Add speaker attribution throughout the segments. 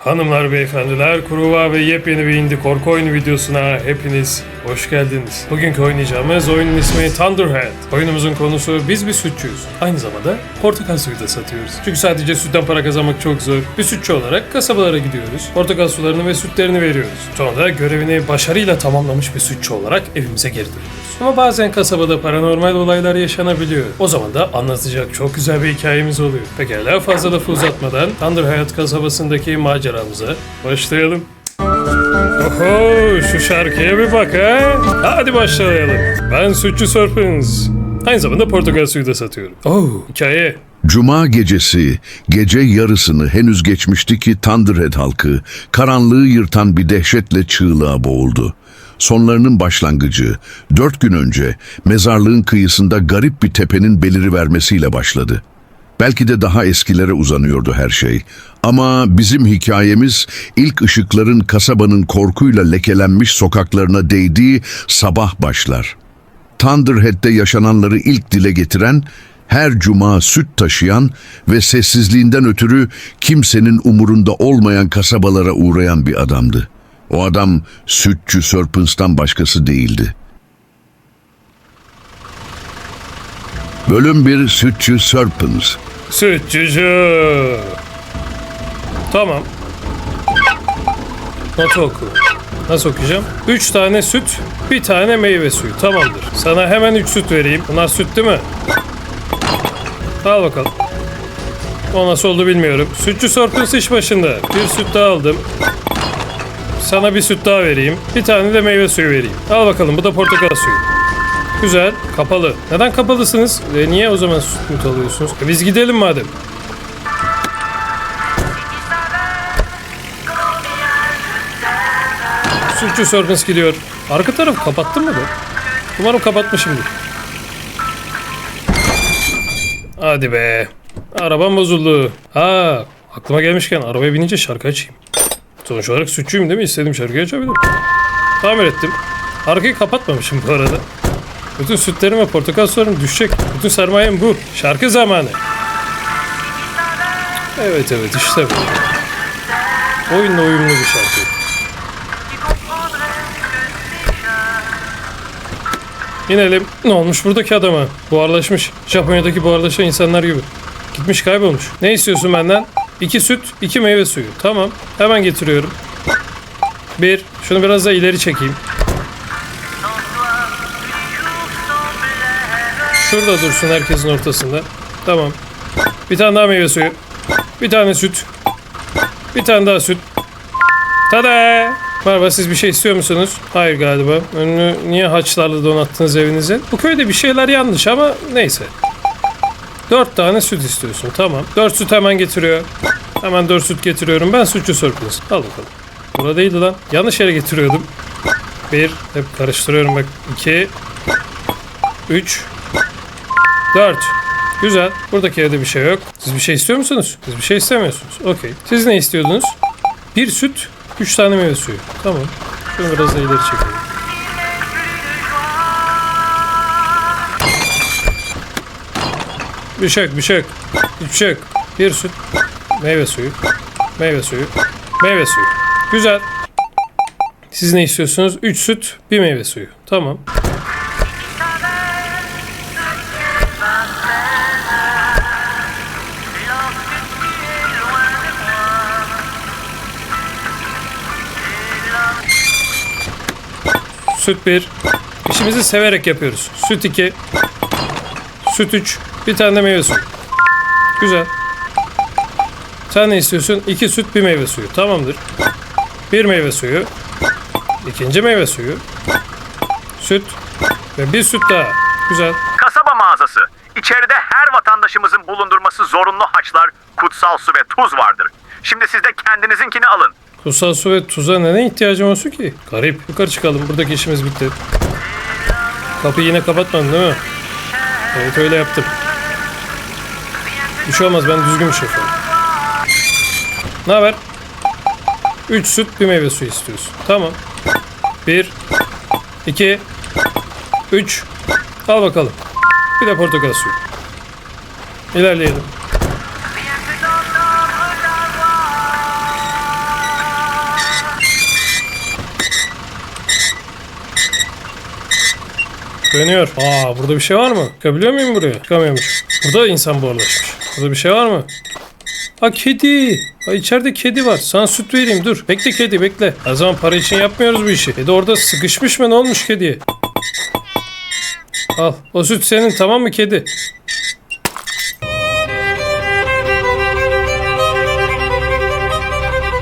Speaker 1: Hanımlar, beyefendiler, Kuruva ve yepyeni bir indie korku oyunu videosuna hepiniz hoş geldiniz. Bugünkü oynayacağımız oyunun ismi Thunderhead. Oyunumuzun konusu biz bir sütçüyüz. Aynı zamanda portakal suyu da satıyoruz. Çünkü sadece sütten para kazanmak çok zor. Bir sütçü olarak kasabalara gidiyoruz. Portakal sularını ve sütlerini veriyoruz. Sonra da görevini başarıyla tamamlamış bir sütçü olarak evimize geri dönüyoruz. Ama bazen kasabada paranormal olaylar yaşanabiliyor. O zaman da anlatacak çok güzel bir hikayemiz oluyor. Pekala fazla lafı uzatmadan Thunderhead kasabasındaki maceramıza başlayalım. Oho şu şarkıya bir bak ha. Hadi başlayalım. Ben Sütçü Serpens. Aynı zamanda portakal suyu da satıyorum. Oh hikaye.
Speaker 2: Cuma gecesi, gece yarısını henüz geçmişti ki Thunderhead halkı karanlığı yırtan bir dehşetle çığlığa boğuldu. Sonlarının başlangıcı dört gün önce mezarlığın kıyısında garip bir tepenin beliri vermesiyle başladı. Belki de daha eskilere uzanıyordu her şey. Ama bizim hikayemiz ilk ışıkların kasabanın korkuyla lekelenmiş sokaklarına değdiği sabah başlar. Thunderhead'de yaşananları ilk dile getiren, her cuma süt taşıyan ve sessizliğinden ötürü kimsenin umurunda olmayan kasabalara uğrayan bir adamdı. O adam sütçü Serpens'tan başkası değildi. Bölüm 1 Sütçü
Speaker 1: Sütçücü. Tamam. Notu oku. Nasıl okuyacağım? 3 tane süt, bir tane meyve suyu. Tamamdır. Sana hemen 3 süt vereyim. Bunlar süt değil mi? Al bakalım. O nasıl oldu bilmiyorum. Sütçü Serpens iş başında. Bir süt daha aldım. Sana bir süt daha vereyim. Bir tane de meyve suyu vereyim. Al bakalım bu da portakal suyu. Güzel. Kapalı. Neden kapalısınız? Ve niye o zaman süt alıyorsunuz? E biz gidelim madem. Sütçü Serpens gidiyor. Arka tarafı kapattın mı be? Umarım kapatmışımdır. Hadi be. Arabam bozuldu. Ha, aklıma gelmişken arabaya binince şarkı açayım. Sonuç olarak sütçüyüm değil mi? İstediğim şarkıyı açabilirim. Tamir ettim. Arkayı kapatmamışım bu arada. Bütün sütlerim ve portakal sularım düşecek. Bütün sermayem bu. Şarkı zamanı. Evet evet işte bu. Oyunla uyumlu bir şarkı. İnelim. Ne olmuş buradaki adama? Buharlaşmış. Japonya'daki buharlaşan insanlar gibi. Gitmiş kaybolmuş. Ne istiyorsun benden? İki süt, iki meyve suyu. Tamam. Hemen getiriyorum. Bir. Şunu biraz daha ileri çekeyim. Şurada dursun herkesin ortasında. Tamam. Bir tane daha meyve suyu. Bir tane süt. Bir tane daha süt. Tada! Merhaba siz bir şey istiyor musunuz? Hayır galiba. Önünü niye haçlarla donattınız evinizin? Bu köyde bir şeyler yanlış ama neyse. Dört tane süt istiyorsun. Tamam. Dört süt hemen getiriyor. Hemen dört süt getiriyorum. Ben sütçü Serpens. Al bakalım. Burada değildi lan. Yanlış yere getiriyordum. Bir. Hep karıştırıyorum bak. İki. Üç. Dört. Güzel. Buradaki evde bir şey yok. Siz bir şey istiyor musunuz? Siz bir şey istemiyorsunuz. Okey. Siz ne istiyordunuz? Bir süt, üç tane meyve suyu. Tamam. Şunu biraz da ileri çekelim. Bir şey yok, bir şey yok. Hiçbir şey yok. Bir süt, meyve suyu, meyve suyu, meyve suyu. Güzel. Siz ne istiyorsunuz? Üç süt, bir meyve suyu. Tamam. Süt 1. İşimizi severek yapıyoruz. Süt 2. Süt 3. Bir tane de meyve suyu. Güzel. Sen ne istiyorsun? 2 süt, bir meyve suyu. Tamamdır. Bir meyve suyu. ikinci meyve suyu. Süt. Ve bir süt daha. Güzel.
Speaker 3: Kasaba mağazası. İçeride her vatandaşımızın bulundurması zorunlu haçlar, kutsal su ve tuz vardır. Şimdi siz de kendinizinkini alın.
Speaker 1: Kutsal su ve tuza neden ihtiyacım olsun ki? Garip. Yukarı çıkalım. Buradaki işimiz bitti. Kapıyı yine kapatmadın değil mi? Evet öyle yaptım. Bir şey olmaz ben düzgün bir şoförüm. Ne haber? 3 süt bir meyve suyu istiyorsun. Tamam. 1 2 3 Al bakalım. Bir de portakal suyu. İlerleyelim. Dönüyor. Aa burada bir şey var mı? Çıkabiliyor muyum buraya? Çıkamıyormuş. Burada insan buharlaşmış. Burada bir şey var mı? Ha kedi. Ha içeride kedi var. Sana süt vereyim dur. Bekle kedi bekle. O zaman para için yapmıyoruz bu işi. Kedi orada sıkışmış mı ne olmuş kediye? Al. O süt senin tamam mı kedi?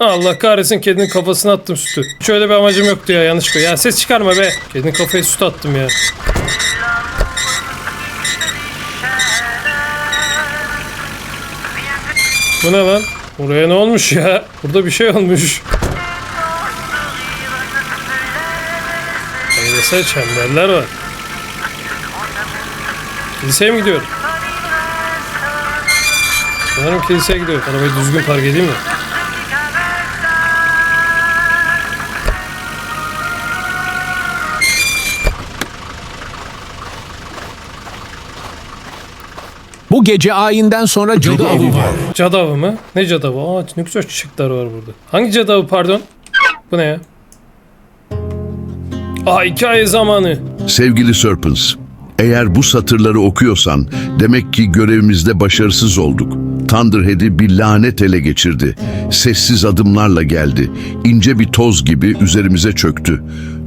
Speaker 1: Allah kahretsin kedinin kafasına attım sütü. Şöyle bir amacım yoktu ya yanlış koy. Ya ses çıkarma be. Kedinin kafaya süt attım ya. Bu ne lan? Buraya ne olmuş ya? Burada bir şey olmuş. Ayrısel çemberler var. Kiliseye mi gidiyor? Sanırım kiliseye gidiyor. Arabayı düzgün park edeyim mi?
Speaker 4: Bu gece ayinden sonra cadı avı var.
Speaker 1: Cadı avı mı? Ne cadı avı? Aa ne güzel çiçekler var burada. Hangi cadı avı pardon? Bu ne ya? Aa hikaye zamanı.
Speaker 2: Sevgili Serpents, eğer bu satırları okuyorsan demek ki görevimizde başarısız olduk. Thunderhead'i bir lanet ele geçirdi. Sessiz adımlarla geldi. İnce bir toz gibi üzerimize çöktü.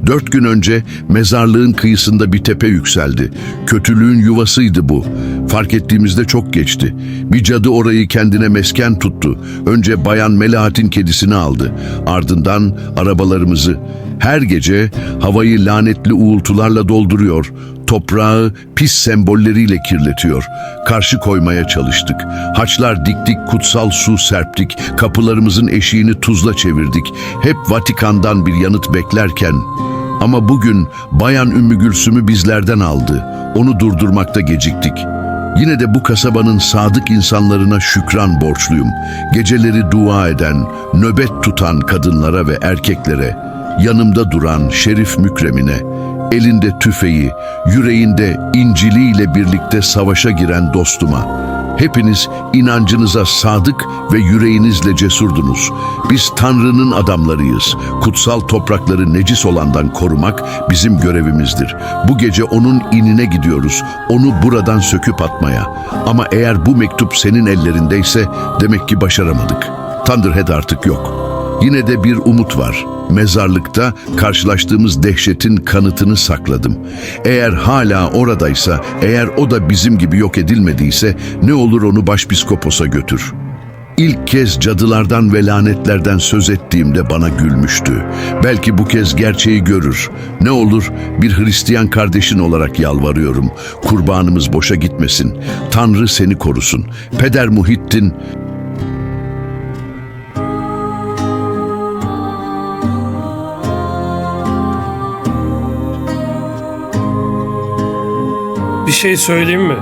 Speaker 2: Dört gün önce mezarlığın kıyısında bir tepe yükseldi. Kötülüğün yuvasıydı bu. Fark ettiğimizde çok geçti. Bir cadı orayı kendine mesken tuttu. Önce Bayan Melahat'in kedisini aldı. Ardından arabalarımızı. Her gece havayı lanetli uğultularla dolduruyor. Toprağı pis sembolleriyle kirletiyor. Karşı koymaya çalıştık. Haçlar diktik, kutsal su serptik. Kapılarımızın eşiğini tuzla çevirdik. Hep Vatikan'dan bir yanıt beklerken ama bugün Bayan Ümmü Gülsüm'ü bizlerden aldı. Onu durdurmakta geciktik. Yine de bu kasabanın sadık insanlarına şükran borçluyum. Geceleri dua eden, nöbet tutan kadınlara ve erkeklere, yanımda duran Şerif Mükremine, elinde tüfeği, yüreğinde İncil'iyle birlikte savaşa giren dostuma, Hepiniz inancınıza sadık ve yüreğinizle cesurdunuz. Biz Tanrı'nın adamlarıyız. Kutsal toprakları necis olandan korumak bizim görevimizdir. Bu gece onun inine gidiyoruz. Onu buradan söküp atmaya. Ama eğer bu mektup senin ellerindeyse demek ki başaramadık. Thunderhead artık yok. Yine de bir umut var. Mezarlıkta karşılaştığımız dehşetin kanıtını sakladım. Eğer hala oradaysa, eğer o da bizim gibi yok edilmediyse ne olur onu başpiskoposa götür. İlk kez cadılardan ve lanetlerden söz ettiğimde bana gülmüştü. Belki bu kez gerçeği görür. Ne olur bir Hristiyan kardeşin olarak yalvarıyorum. Kurbanımız boşa gitmesin. Tanrı seni korusun. Peder Muhittin
Speaker 1: Bir şey söyleyeyim mi?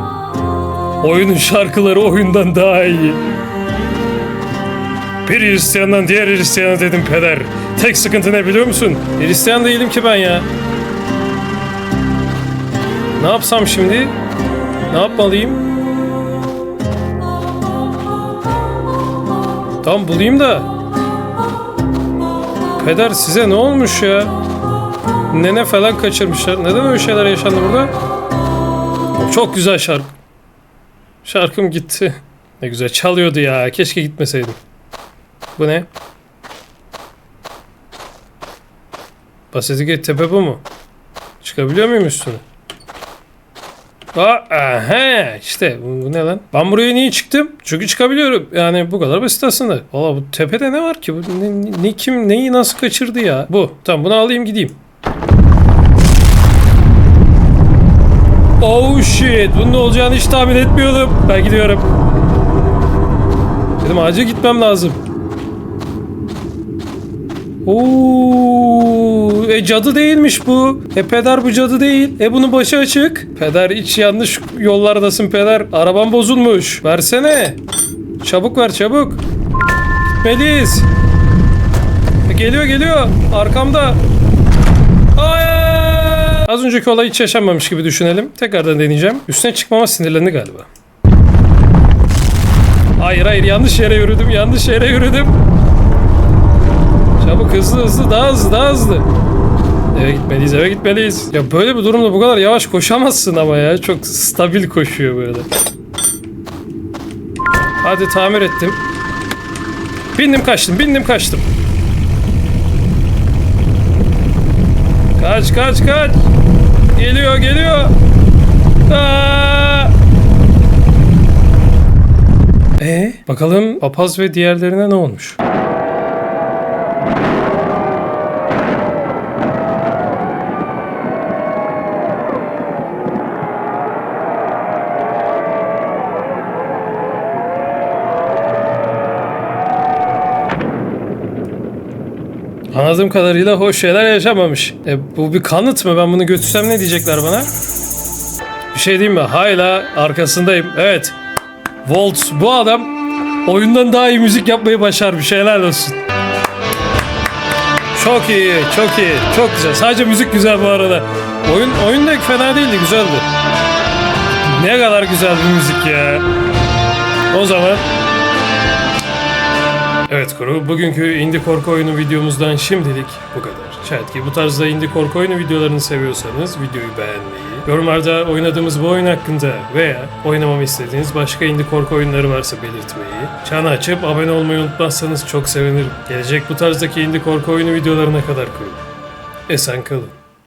Speaker 1: Oyunun şarkıları oyundan daha iyi. Bir Hristiyandan diğer Hristiyana dedim peder. Tek sıkıntı ne biliyor musun? Hristiyan değilim ki ben ya. Ne yapsam şimdi? Ne yapmalıyım? Tam bulayım da. Peder size ne olmuş ya? Nene falan kaçırmışlar. Neden öyle şeyler yaşandı burada? Çok güzel şarkı. Şarkım gitti. Ne güzel çalıyordu ya. Keşke gitmeseydim. Bu ne? Basitike tepe bu mu? Çıkabiliyor muyum üstüne? Aa, aha, işte bu, bu ne lan? Ben buraya niye çıktım? Çünkü çıkabiliyorum. Yani bu kadar basit aslında. Valla bu tepede ne var ki? Bu ne- ne- kim neyi nasıl kaçırdı ya? Bu. Tamam bunu alayım gideyim. Oh shit. Bunun olacağını hiç tahmin etmiyordum. Ben gidiyorum. Dedim acil gitmem lazım. Oo, e cadı değilmiş bu. E peder bu cadı değil. E bunun başı açık. Peder hiç yanlış yollardasın peder. Araban bozulmuş. Versene. Çabuk ver çabuk. Gitmeliyiz. E, geliyor geliyor. Arkamda. Az önceki olay hiç yaşanmamış gibi düşünelim. Tekrardan deneyeceğim. Üstüne çıkmama sinirlendi galiba. Hayır hayır yanlış yere yürüdüm. Yanlış yere yürüdüm. Çabuk hızlı hızlı daha hızlı daha hızlı. Eve gitmeliyiz, eve gitmeliyiz. Ya böyle bir durumda bu kadar yavaş koşamazsın ama ya. Çok stabil koşuyor böyle. Hadi tamir ettim. Bindim kaçtım, bindim kaçtım. Kaç kaç kaç. Geliyor geliyor. Aa! E bakalım papaz ve diğerlerine ne olmuş? Anladığım kadarıyla hoş şeyler yaşamamış. E, bu bir kanıt mı? Ben bunu götürsem ne diyecekler bana? Bir şey diyeyim mi? Hala arkasındayım. Evet. Volt bu adam oyundan daha iyi müzik yapmayı başarmış. Şeyler olsun. Çok iyi, çok iyi, çok güzel. Sadece müzik güzel bu arada. Oyun oyun da fena değildi, güzeldi. Ne kadar güzel bir müzik ya. O zaman Evet kuru, bugünkü indie korku oyunu videomuzdan şimdilik bu kadar. Şayet ki bu tarzda indie korku oyunu videolarını seviyorsanız videoyu beğenmeyi, yorumlarda oynadığımız bu oyun hakkında veya oynamamı istediğiniz başka indie korku oyunları varsa belirtmeyi, çanı açıp abone olmayı unutmazsanız çok sevinirim. Gelecek bu tarzdaki indie korku oyunu videolarına kadar kuru. Esen kalın.